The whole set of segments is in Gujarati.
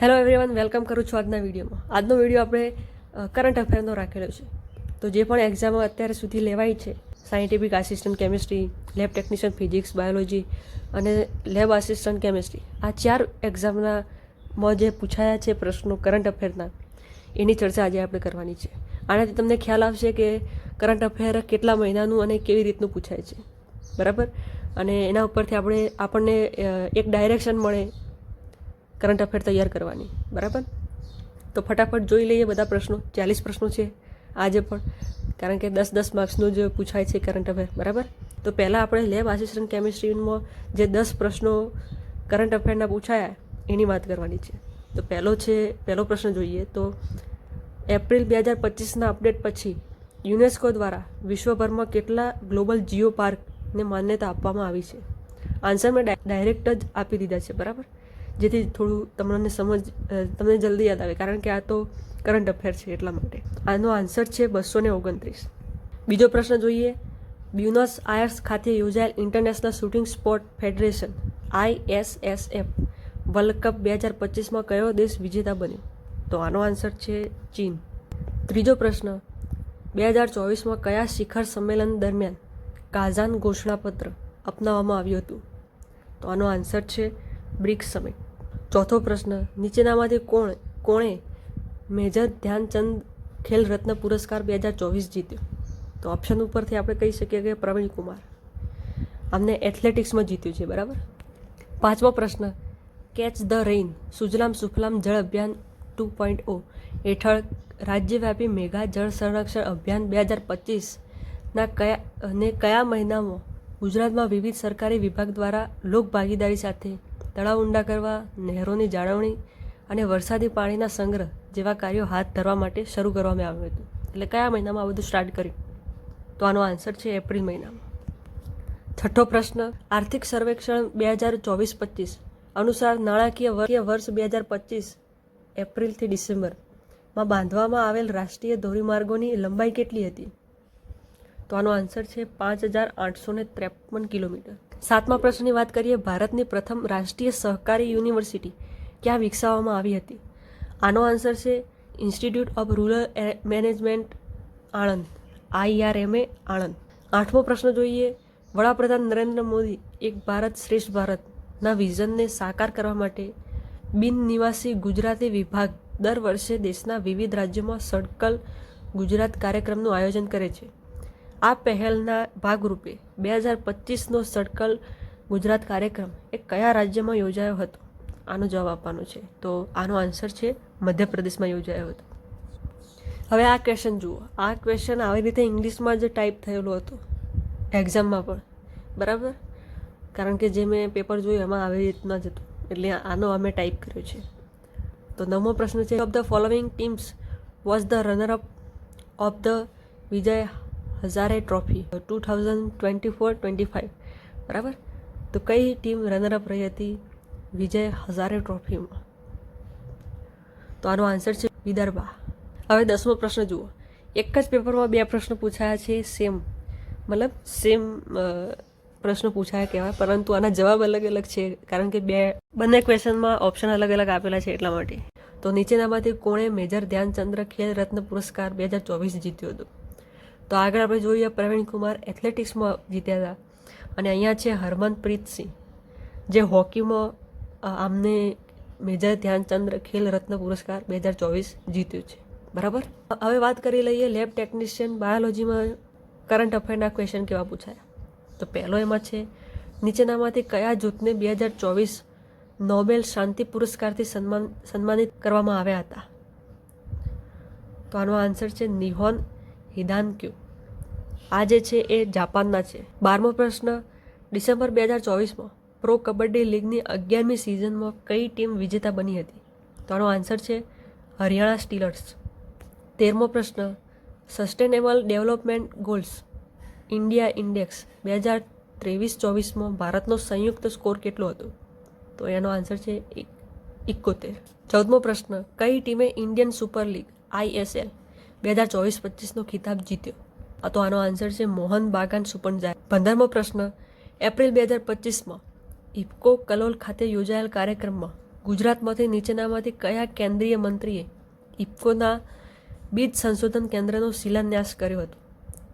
હેલો એવરીવન વેલકમ કરું છું આજના વિડીયોમાં. આજનો વીડિયો આપણે કરંટ અફેરનો રાખેલો છે. તો જે પણ એક્ઝામ અત્યારે સુધી લેવાય છે scientific assistant chemistry lab technician physics biology અને લેબ આસિસ્ટન્ટ કેમિસ્ટ્રી આ ચાર એક્ઝામનામાં જે પૂછાયા છે પ્રશ્નો કરંટ અફેરના એની ચર્ચા આજે આપણે કરવાની છે. આનાથી તમને ખ્યાલ આવશે કે કરંટ અફેર કેટલા મહિનાનું અને કેવી રીતનું પૂછાય છે. બરાબર? અને એના ઉપરથી આપણે, આપણને એક ડાયરેક્શન મળે કરંટ અફેર તૈયાર કરવાની, બરાબર? તો ફટાફટ જોઈ લઈએ બધા પ્રશ્નો, ચાલીસ પ્રશ્નો છે આજે પણ, કારણ કે દસ દસ માર્ક્સનું જ પૂછાય છે કરંટ અફેર, બરાબર? તો પહેલાં આપણે લેબ આસિસ્ટન્ટ કેમિસ્ટ્રીમાં જે દસ પ્રશ્નો કરંટ અફેરના પૂછાયા, એની વાત કરવાની છે. તો પહેલો છે, પહેલો પ્રશ્ન જોઈએ તો એપ્રિલ બે હજાર પચીસના અપડેટ પછી યુનેસ્કો દ્વારા વિશ્વભરમાં કેટલા ગ્લોબલ જીઓ પાર્કને માન્યતા આપવામાં આવી છે? આન્સર મેં ડાય- ડાયરેક્ટ જ આપી દીધા છે, બરાબર? જેથી થોડું તમને સમજ તમને જલ્દી યાદ આવે. કારણ કે આ તો કરંટ અફેર છે એટલા માટે. આનો આન્સર છે બસો ને ઓગણત્રીસ. બીજો પ્રશ્ન જોઈએ. બ્યુનસ આયર્સ ખાતે યોજાયેલ international shooting sport federation ISSF world cup બે હજાર પચીસમાં કયો દેશ વિજેતા બન્યો? તો આનો આન્સર છે ચીન. ત્રીજો પ્રશ્ન. બે હજાર ચોવીસમાં કયા શિખર સંમેલન દરમિયાન કાઝાન ઘોષણાપત્ર અપનાવવામાં આવ્યું હતું? તો આનો આન્સર છે બ્રિક્સ સમિટ ચોથો પ્રશ્ન, નીચેનામાંથી કોણ, કોણે મેજર ધ્યાનચંદ ખેલ રત્ન પુરસ્કાર બે હજાર ચોવીસ જીત્યો? તો ઓપ્શન ઉપરથી આપણે કહી શકીએ કે પ્રવીણ કુમાર. આમને એથ્લેટિક્સમાં જીત્યું છે, બરાબર? પાંચમો પ્રશ્ન catch the rain Sujalam Sufalam જળ અભિયાન ટુ પોઈન્ટ ઓ હેઠળ રાજ્યવ્યાપી મેગા જળ સંરક્ષણ અભિયાન બે હજાર પચીસના કયા અને કયા મહિનામાં ગુજરાતમાં વિવિધ સરકારી વિભાગ દ્વારા લોકભાગીદારી સાથે તળાવ ઊંડા કરવા, નહેરોની જાળવણી અને વરસાદી પાણીના સંગ્રહ જેવા કાર્યો હાથ ધરવા માટે શરૂ કરવામાં આવ્યું હતું. એટલે કયા મહિનામાં આ બધું સ્ટાર્ટ કર્યું? તો આનો આન્સર છે એપ્રિલ મહિનામાં. છઠ્ઠો પ્રશ્ન, આર્થિક સર્વેક્ષણ બે હજાર ચોવીસ પચીસ. અનુસાર નાણાકીય વર્ષ બે હજાર પચીસ, એપ્રિલથી ડિસેમ્બરમાં બાંધવામાં આવેલ રાષ્ટ્રીય ધોરીમાર્ગોની લંબાઈ કેટલી હતી? તો આનો આન્સર છે પાંચ હજાર આઠસો ત્રેપન કિલોમીટર. સાતમા પ્રશ્નની વાત કરીએ, ભારતની પ્રથમ રાષ્ટ્રીય સહકારી યુનિવર્સિટી ક્યાં વિકસાવવામાં આવી હતી? આનો આન્સર છે, institute of rural management, Anand. IRMA Anand. આઠમો પ્રશ્ન જોઈએ, વડાપ્રધાન નરેન્દ્ર મોદી એક ભારત શ્રેષ્ઠ ભારતના વિઝનને સાકાર કરવા માટે બિન નિવાસી ગુજરાતી વિભાગ દર વર્ષે દેશના વિવિધ રાજ્યોમાં સર્કલ ગુજરાત કાર્યક્રમનું આયોજન કરે છે. આ પહેલના ભાગરૂપે બે હજાર પચીસનો સર્કલ ગુજરાત કાર્યક્રમ એ કયા રાજ્યમાં યોજાયો હતો? આનો જવાબ આપવાનો છે. તો આનો આન્સર છે, મધ્યપ્રદેશમાં યોજાયો હતો. હવે આ ક્વેશ્ચન જુઓ. આ ક્વેશ્ચન આવી રીતે ઇંગ્લિશમાં જ ટાઈપ થયેલો હતો. એક્ઝામમાં પણ. બરાબર? કારણ કે જે મેં પેપર જોયું એમાં આવી રીતના જ હતું. એટલે આનો અમે ટાઈપ કર્યો છે. તો નવમો પ્રશ્ન છે of the following teams was the runner up of the Vijay Hazare trophy two thousand twenty four twenty five બરાબર? તો કઈ ટીમ રનરઅપ રહી હતી? વિજય હઝારે ટ્રોફીમાં તો આનો આન્સર છે વિદર્ભા. હવે દસમો પ્રશ્ન જુઓ. એક જ પેપરમાં બે પ્રશ્ન પૂછાયા છે સેમ મતલબ સેમ પ્રશ્નો પૂછાયા કહેવાય, પરંતુ આના જવાબ અલગ અલગ છે, કારણ કે બે, બંને ક્વેશ્ચનમાં ઓપ્શન અલગ અલગ આપેલા છે એટલા માટે. તો નીચેનામાંથી કોણે મેજર ધ્યાનચંદ્ર ખેલ રત્ન પુરસ્કાર બે હજાર ચોવીસ જીત્યો હતો? તો આગળ આપણે જોઈએ પ્રવીણ કુમાર એથ્લેટિક્સમાં જીત્યા હતા. અને અહીંયા છે હરમનપ્રીત સિંહ, જે હોકીમાં આમને મેજર ધ્યાનચંદ્ર ખેલ રત્ન પુરસ્કાર બે હજાર ચોવીસ જીત્યો છે. બરાબર? હવે વાત કરી લઈએ લેબ ટેકનિશિયન બાયોલોજીમાં કરંટ અફેરના ક્વેશ્ચન કેવા પૂછાયા? તો પહેલો એમાં છે, નીચેનામાંથી કયા જૂથને બે હજાર ચોવીસ નોબેલ શાંતિ પુરસ્કારથી સન્માન, સન્માનિત કરવામાં આવ્યા હતા? તો આનો આન્સર છે નિહોન હિદાનક્યુ આ જે છે એ જાપાનના છે. બારમો પ્રશ્ન, ડિસેમ્બર બે હજાર ચોવીસમાં પ્રો કબડ્ડી લીગની અગિયારમી સિઝનમાં કઈ ટીમ વિજેતા બની હતી? તો આનો આન્સર છે, હરિયાણા સ્ટીલર્સ તેરમો પ્રશ્ન sustainable development goals India index બે હજાર ત્રેવીસ ચોવીસમાં ભારતનો સંયુક્ત સ્કોર કેટલો હતો? તો એનો આન્સર છે એકોતેર. ચૌદમો પ્રશ્ન, કઈ ટીમે ઇન્ડિયન સુપર લીગ આઈએસએલ બે હજાર ચોવીસ પચીસનો ખિતાબ જીત્યો? તો આનો આન્સર છે મોહન બાગાન સુપનજાય પંદરમો પ્રશ્ન, એપ્રિલ બે હજાર પચીસમાં ઇફકો કલોલ ખાતે યોજાયેલ કાર્યક્રમમાં ગુજરાતમાંથી નીચેનામાંથી કયા કેન્દ્રીય મંત્રીએ ઇફકોના બીજ સંશોધન કેન્દ્રનો શિલાન્યાસ કર્યો હતો?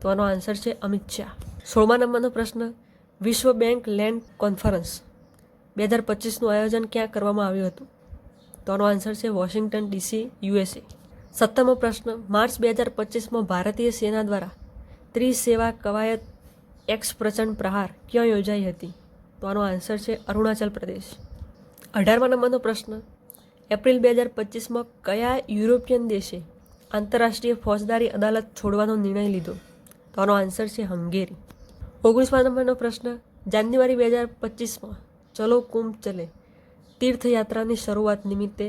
તો આનો આન્સર છે અમિત શાહ. સોળમા નંબરનો પ્રશ્ન, વિશ્વ બેંક લેન્ડ કોન્ફરન્સ બે હજાર પચીસનું આયોજન ક્યાં કરવામાં આવ્યું હતું? તો આનો આન્સર છે વોશિંગ્ટન ડીસી, યુએસએ. સત્તરમો પ્રશ્ન, માર્ચ બે હજાર પચીસમાં ભારતીય સેના દ્વારા ત્રિસેવા કવાયત એક્સ પ્રચંડ પ્રહાર ક્યાં યોજાઈ હતી? તો આનો આન્સર છે અરુણાચલ પ્રદેશ. અઢારમા નંબરનો પ્રશ્ન. એપ્રિલ બે હજાર પચીસમાં કયા યુરોપિયન દેશે આંતરરાષ્ટ્રીય ફોજદારી અદાલત છોડવાનો નિર્ણય લીધો? તો આનો આન્સર છે હંગેરી. ઓગણીસમા નંબરનો પ્રશ્ન. જાન્યુઆરી બે હજાર પચીસમાં ચલો કુંભ ચલે. તીર્થયાત્રાની શરૂઆત નિમિત્તે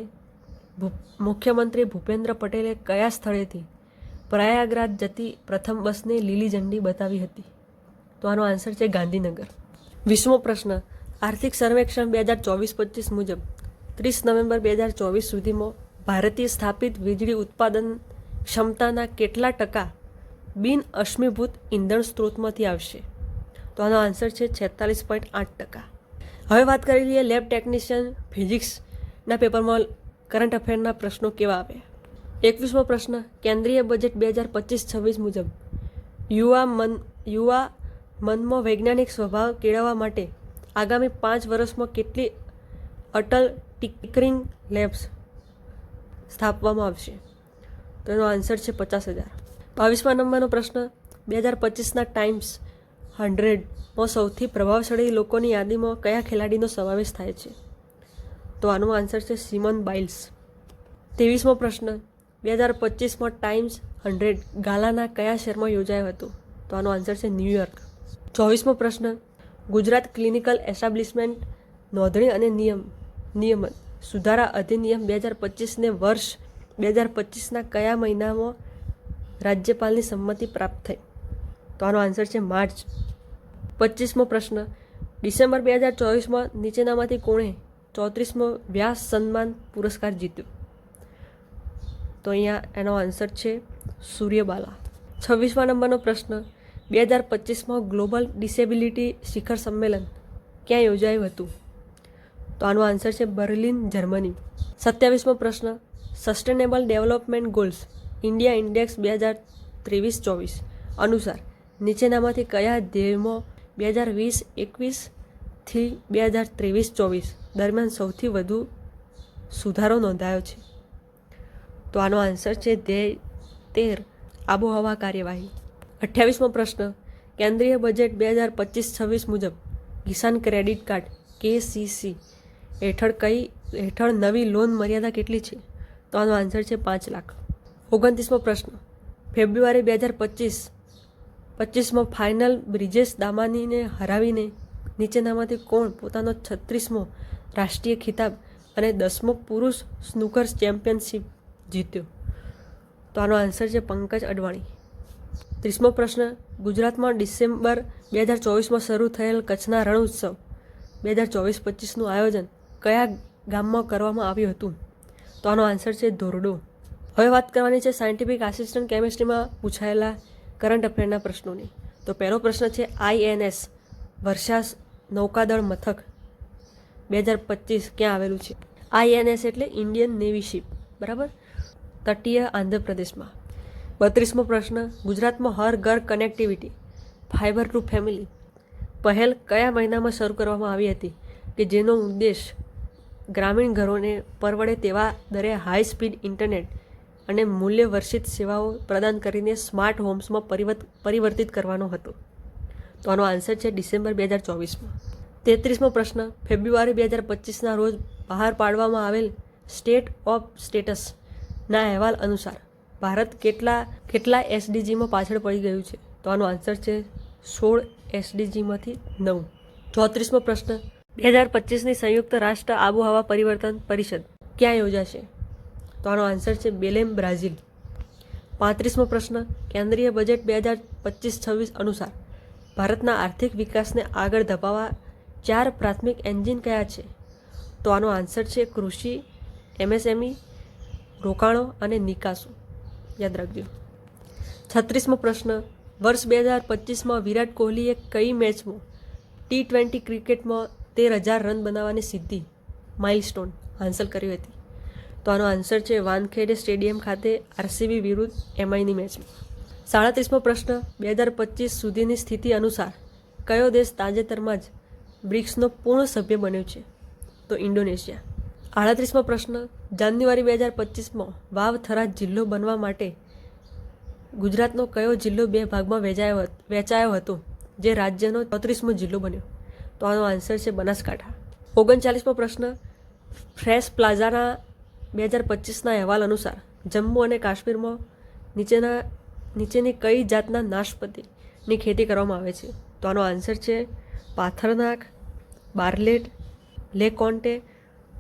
મુખ્યમંત્રી ભૂપેન્દ્ર પટેલે કયા સ્થળેથી પ્રયાગરાજ જતી પ્રથમ બસને લીલી ઝંડી બતાવી હતી. તો આનો આન્સર છે ગાંધીનગર. વીસમો પ્રશ્ન, આર્થિક સર્વેક્ષણ બે હજાર ચોવીસ પચીસ મુજબ ત્રીસ નવેમ્બર બે હજાર ચોવીસ સુધીમાં ભારતીય સ્થાપિત વીજળી ઉત્પાદન ક્ષમતાના કેટલા ટકા બિન અશ્મિભૂત ઇંધણ સ્ત્રોતમાંથી આવશે? તો આનો આન્સર છે છેતાલીસ પોઈન્ટ આઠ ટકા. હવે વાત કરી લઈએ લેબ ટેકનિશિયન ફિઝિક્સના પેપરમાં કરંટ અફેરના પ્રશ્નો કેવા આવે એકવીસમો પ્રશ્ન, કેન્દ્રીય બજેટ બે હજાર પચીસ છવ્વીસ મુજબ, યુવા મન, યુવા મનમાં વૈજ્ઞાનિક સ્વભાવ કેળવવા માટે આગામી પાંચ વર્ષમાં કેટલી અટલ ટિકરિંગ લેબ્સ સ્થાપવામાં આવશે? તો એનો આન્સર છે પચાસ હજાર. બાવીસમા નંબરનો પ્રશ્ન, બે હજાર પચીસના ટાઈમ્સ હંડ્રેડમાં સૌથી પ્રભાવશાળી લોકોની યાદીમાં કયા ખેલાડીનો સમાવેશ થાય છે? તો આનો આન્સર છે સિમન બાઇલ્સ ત્રેવીસમો પ્રશ્ન બે હજાર પચીસમાં ટાઈમ્સ હંડ્રેડ ગાલાના કયા શહેરમાં યોજાયો હતો? તો આનો આન્સર છે ન્યૂયોર્ક ચોવીસમો પ્રશ્ન, ગુજરાત ક્લિનિકલ એસ્ટાબ્લિશમેન્ટ નોંધણી અને નિયમ, નિયમન સુધારા અધિનિયમ બે હજાર પચીસને વર્ષ બે હજાર પચીસના કયા મહિનામાં રાજ્યપાલની સંમતિ પ્રાપ્ત થઈ? તો આનો આન્સર છે માર્ચ. પચીસમો પ્રશ્ન, ડિસેમ્બર બે હજાર ચોવીસમાં નીચેનામાંથી કોણે ચોત્રીસમો વ્યાસ સન્માન પુરસ્કાર જીત્યો? તો અહીંયા એનો આન્સર છે સૂર્યબાલા. છવ્વીસમા નંબરનો પ્રશ્ન, બે હજાર પચીસમાં ગ્લોબલ ડિસેબિલિટી શિખર સંમેલન ક્યાં યોજાયું હતું? તો આનો આન્સર છે બર્લિન, જર્મની. સત્યાવીસમો પ્રશ્ન sustainable development goals India index બે હજાર ત્રેવીસ ચોવીસ. અનુસાર, નીચેનામાંથી કયા ધ્યેયમાં બે હજાર વીસ એકવીસથી બે હજાર ત્રેવીસ ચોવીસ દરમિયાન સૌથી વધુ સુધારો નોંધાયો છે? તો આનો આન્સર છે ધ્યેય તેર. આબોહવા કાર્યવાહી. અઠ્યાવીસમો પ્રશ્ન. કેન્દ્રીય બજેટ બે હજાર પચીસ છવ્વીસ મુજબ કિસાન ક્રેડિટ કાર્ડ કેસીસી હેઠળ કઈ, હેઠળ નવી લોન મર્યાદા કેટલી છે? તો આનો આન્સર છે પાંચ લાખ. ઓગણત્રીસમો પ્રશ્ન. ફેબ્રુઆરી બે હજાર પચીસ, પચીસમાં ફાઇનલ બ્રિજેશ દામાનીને હરાવીને નીચેનામાંથી કોણ પોતાનો છત્રીસમો રાષ્ટ્રીય ખિતાબ અને દસમો પુરુષ સ્નૂકર્સ ચેમ્પિયનશિપ જીત્યો. તો આનો આન્સર છે પંકજ અડવાણી. ત્રીસમો પ્રશ્ન, ગુજરાતમાં ડિસેમ્બર બે હજાર ચોવીસમાં શરૂ થયેલ કચ્છના રણ ઉત્સવ બે હજાર ચોવીસ પચીસનું આયોજન કયા ગામમાં કરવામાં આવ્યું હતું? તો આનો આન્સર છે ધોરડો. હવે વાત કરવાની છે સાયન્ટિફિક આસિસ્ટન્ટ કેમિસ્ટ્રીમાં પૂછાયેલા કરંટ અફેરના પ્રશ્નોની. તો પહેલો પ્રશ્ન છે આઈએનએસ વર્ષાસ નૌકાદળ મથક, બે હજાર પચીસ ક્યાં આવેલું છે? આઈએનએસ એટલે ઇન્ડિયન નેવી શિપ. બરાબર? તટીય આંધ્રપ્રદેશમાં. બત્રીસમો પ્રશ્ન, ગુજરાતમાં હર ઘર કનેક્ટિવિટી ફાઇબર ટુ ફેમિલી પહેલ કયા મહિનામાં શરૂ કરવામાં આવી હતી કે જેનો ઉદ્દેશ ગ્રામીણ ઘરોને પરવડે તેવા દરે હાઈ સ્પીડ ઇન્ટરનેટ અને મૂલ્ય વર્ષિત સેવાઓ પ્રદાન કરીને સ્માર્ટ હોમ્સમાં પરિવર્ત, પરિવર્તિત કરવાનો હતો? તો આનો આન્સર છે ડિસેમ્બર બે હજાર ચોવીસમાં. તેત્રીસમો પ્રશ્ન, ફેબ્રુઆરી બે હજાર પચીસના રોજ બહાર પાડવામાં આવેલ સ્ટેટ ઓફ સ્ટેટસના અહેવાલ અનુસાર, ભારત કેટલા કેટલા એસડીજીમાં પાછળ પડી ગયું છે? તો આનો આન્સર છે સોળ એસડીજીમાંથી નવ. ચોત્રીસમો પ્રશ્ન, બે હજાર પચીસની સંયુક્ત રાષ્ટ્ર આબોહવા પરિવર્તન પરિષદ ક્યાં યોજાશે? તો આનો આન્સર છે બેલેમ, બ્રાઝિલ. પાંત્રીસમો પ્રશ્ન, કેન્દ્રીય બજેટ બે હજાર પચીસ છવ્વીસ અનુસાર, ભારતના આર્થિક વિકાસને આગળ ધપાવવા ચાર પ્રાથમિક એન્જિન કયા છે? તો આનો આન્સર છે કૃષિ, એમએસએમઈ રોકાણો અને નિકાસો. યાદ રાખજો. છત્રીસમો પ્રશ્ન. વર્ષ બે હજાર પચીસમાં વિરાટ કોહલીએ કઈ મેચમાં ટી ટ્વેન્ટી ક્રિકેટમાં તેર હજાર રન બનાવવાની સિદ્ધિ, માઇલસ્ટોન હાંસલ કરી હતી? તો આનો આન્સર છે વાનખેડે સ્ટેડિયમ ખાતે આરસીબી વિરુદ્ધ એમઆઈની મેચમાં. સાડત્રીસમો પ્રશ્ન. બે હજાર પચીસ સુધીની સ્થિતિ અનુસાર કયો દેશ તાજેતરમાં જ બ્રિક્સનો પૂર્ણ સભ્ય બન્યો છે? તો ઇન્ડોનેશિયા. આડત્રીસમો પ્રશ્ન. જાન્યુઆરી બે હજાર પચીસમાં વાવ થરાદ જિલ્લો બનવા માટે ગુજરાતનો કયો જિલ્લો બે ભાગમાં વેચાયો વેચાયો હતો? જે રાજ્યનો ચોત્રીસમો જિલ્લો બન્યો. તો આનો આન્સર છે બનાસકાંઠા. ઓગણચાલીસમો પ્રશ્ન, ફ્રેશ પ્લાઝાના બે હજાર પચીસના અહેવાલ અનુસાર જમ્મુ અને કાશ્મીરમાં નીચેના, નીચેની કઈ જાતના નાશપતિની ખેતી કરવામાં આવે છે? તો આનો આન્સર છે પાથરનાક, બાર્લેટ લેકોન્ટે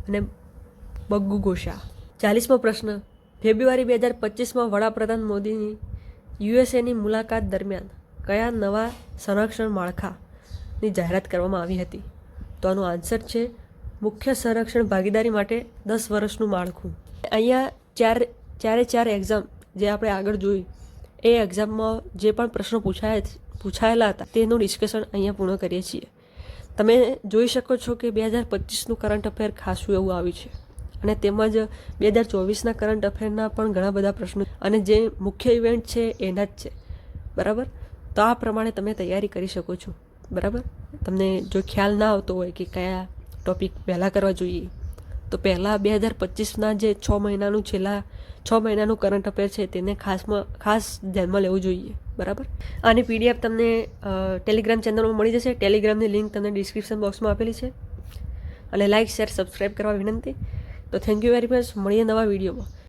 અને બગ્ગુ ગોશા. ચાલીસમો પ્રશ્ન. ફેબ્રુઆરી બે હજાર પચીસમાં વડાપ્રધાન મોદીની યુએસએની મુલાકાત દરમિયાન કયા નવા સંરક્ષણ માળખાની જાહેરાત કરવામાં આવી હતી? તો આનો આન્સર છે, મુખ્ય સંરક્ષણ ભાગીદારી માટે દસ વર્ષનું માળખું. અહીંયા ચાર, ચારે ચાર એક્ઝામ જે આપણે આગળ જોઈ, એ એક્ઝામમાં જે પણ પ્રશ્નો પૂછાયા, પૂછાયેલા હતા, તેનું ડિસ્કશન અહીંયા પૂર્ણ કરીએ છીએ. તમે જોઈ શકો છો કે બે હજાર પચીસનું કરંટ અફેર ખાસું એવું આવ્યું છે. અને તેમજ બે હજાર ચોવીસના કરંટ અફેરના પણ ઘણા બધા પ્રશ્નો અને જે મુખ્ય ઇવેન્ટ છે એના જ છે. બરાબર? તો આ પ્રમાણે તમે તૈયારી કરી શકો છો. બરાબર? તમને જો ખ્યાલ ના આવતો હોય કે કયા ટોપિક પહેલાં કરવા જોઈએ, તો પહેલાં બે હજાર પચીસના જે છ મહિનાનું છેલ્લા છ મહિનાનું કરંટ અફેર છે તેને ખાસમાં, ખાસ ધ્યાનમાં લેવું જોઈએ. બરાબર? આની પીડીએફ તમને ટેલિગ્રામ ચેનલમાં મળી જશે. ટેલિગ્રામની લિંક તમને ડિસ્ક્રિપ્શન બોક્સમાં આપેલી છે. અને લાઇક શેર સબસ્ક્રાઈબ કરવા વિનંતી. તો થેન્ક યુ વેરી મચ મળીએ નવા વિડીયોમાં.